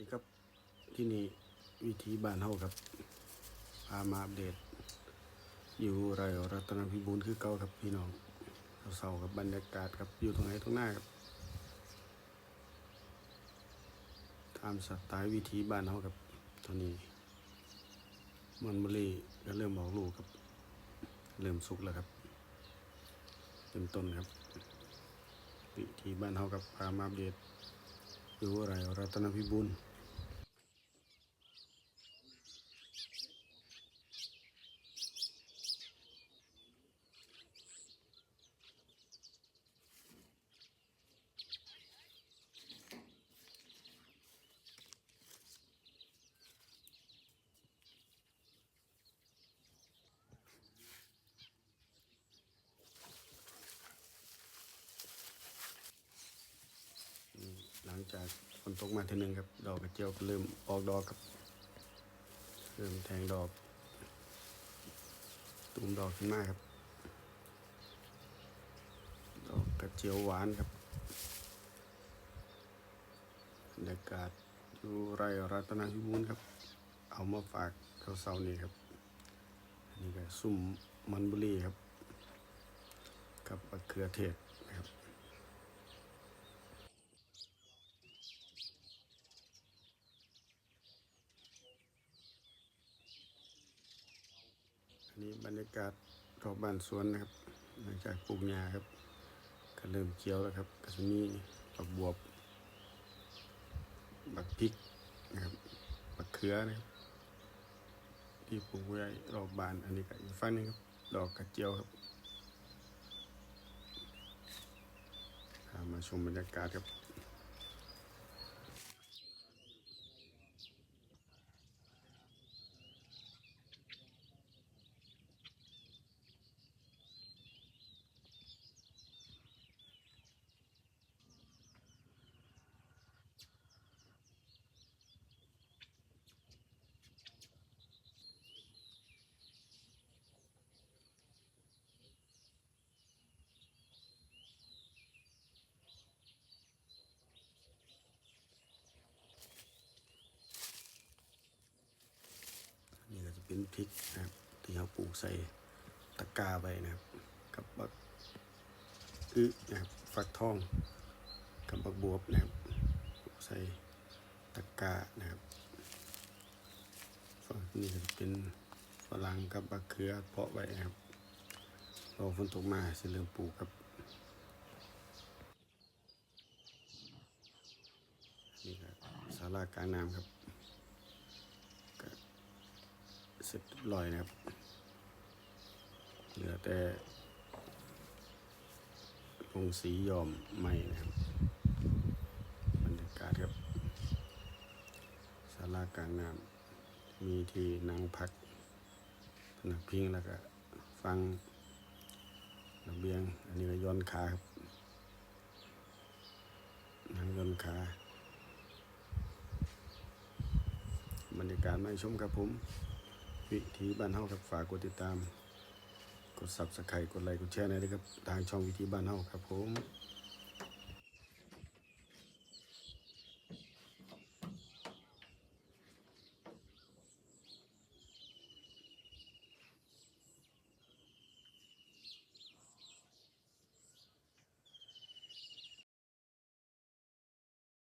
ดีครับที่นี่วิธีบ้านเฮาครับพามาอัปเดต อยู่ไรรัตนพิบูลคือเก่าครับพี่น้องเศร้าๆกับบรรยากาศครับอยู่ตรงไหนตรงหน้าครับตามสไตล์วิธีบ้านเฮาครับตอนนี้มันมะลีก็เริ่มออกลูกครับ เริ่มสุกแล้วครับเต็มต้นครับวิธีบ้านเฮากับพามาอัปเดต อยู่อะไรรัตนพิบูลห ลังจากฝนตกมาทีหนึ่งครับ ดอกกระเจียวก็เริ่มออกดอกครับเริ่มแทงดอกตูมดอกขึ้นมาครับ ดอกกระเจียวหวานครับบรรยากาศอยู่ไรรัตนพิบูลครับ เอามาฝากเขาเสาร์นี้ครับนนี้ก็ซุ่มมันบุรีครับ กับมะเขือเทศ นี้บรรยากาศรอบบ้านสวนนะครับ หลังจากปลูกหญ้าครับ ก็เริ่มเขียวแล้วครับก็จะมีบักบวบบักพริกนะครับบักเขือนะครับที่ปลูกไว้รอบบ้านอันนี้ก็อีกฝั่งนึงครับดอกกระเจียวครับพามาชมบรรยากาศครับ พริกนะครับ ที่เขาปลูกใส่ตะกร้าไว้นะครับ กับบักอึนะครับฟักทอง กับบักบวบนะครับปลูกใส่ตะกร้านะครับฝั่งนี้จะเป็นฝรั่งกับบักเขือเพาะไว้นะครับรอฝนตกมาจะเริ่มปลูกครับนี่ครับศาลากลางน้ำครับ เสร็จเรียบร้อยนะครับ เหลือแต่ลงสียอมใหม่นะครับบรรยากาศครับศาลากลางน้ำมีที่นั่งพักพนักพิงแล้วก็ฟังระเบียง อันนี้ก็ย้อนขาครับนั่งย้อนขาบรรยากาศไมาให้ชมครับผม วิธีบ้านเฮาครับฝากกดติดตาม กด subscribe กดไลค์กดแชร์หน่อยนะครับทางช่องวิธีบ้านเฮาครับผม